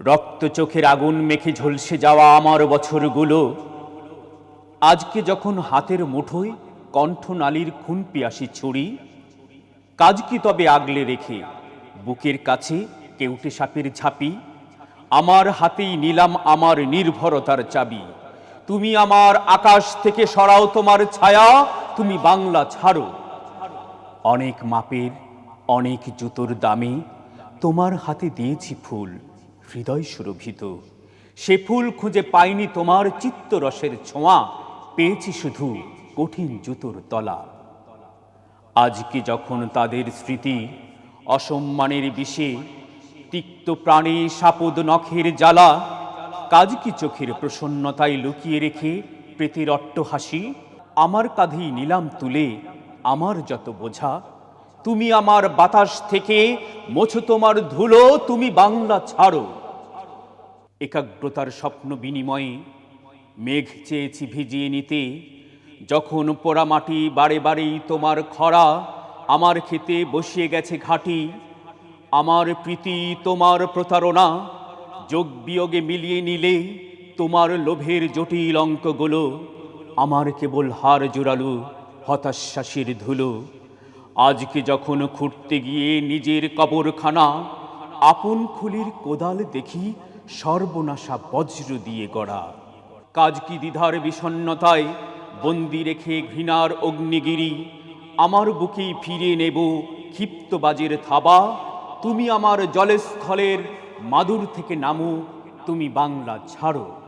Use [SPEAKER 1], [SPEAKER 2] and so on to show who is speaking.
[SPEAKER 1] রক্ত চোখের আগুন মেখে ঝলসে যাওয়া আমার বছরগুলো। আজকে যখন হাতের মুঠোয় কণ্ঠনালীর খুন পিয়াসি ছুরি, কাজ কি তবে আগলে রেখে বুকের কাছে কেউটে সাপের ঝাঁপি? আমার হাতেই নিলাম আমার নির্ভরতার চাবি। তুমি আমার আকাশ থেকে সরাও তোমার ছায়া, তুমি বাংলা ছাড়ো। অনেক মাপের, অনেক জুতোর দামে তোমার হাতে দিয়েছি ফুল। হৃদয় সুরভিত সে ফুল খুঁজে পাইনি তোমার চিত্তরসের ছোঁয়া। পেয়েছি শুধু কঠিন জুতোর তলা। আজকে যখন তাদের স্মৃতি অসম্মানের বিষে, তিক্ত প্রাণে সাপদ নখের জ্বালা, কাজ কি চোখের প্রসন্নতায় লুকিয়ে রেখে প্রীতির অট্ট হাসি আমার কাঁধেই নিলাম তুলে, আমার যত বোঝা তুমি আমার বাতাস থেকে, মোছো তোমার ধুলো, তুমি বাংলা ছাড়ো। একাগ্রতার স্বপ্ন বিনিময়ে মেঘ চেয়েছি ভিজিয়ে নিতে, যখন পোড়া মাটি বারে বারেই তোমার খরা আমার খেতে বসিয়ে গেছে ঘাটি, আমার প্রীতি তোমার প্রতারণা, যোগ বিয়োগে মিলিয়ে নিলে তোমার লোভের জটিল অঙ্কগুলো আমার কেবল হার জোরালো হতাশ্বাসের ধুলো। আজকে যখন খুঁড়তে গিয়ে নিজের কবরখানা, আপন খুলির কোদাল দেখি সর্বনাশা বজ্র দিয়ে গড়া। কাজ কি দ্বিধার বিষণ্ণতায় বন্দি রেখে ঘৃণার অগ্নিগিরি? আমার বুকেই ফিরে নেব ক্ষিপ্ত বাজের থাবা। তুমি আমার জলস্থলের মাদুর থেকে নামো, তুমি বাংলা ছাড়ো।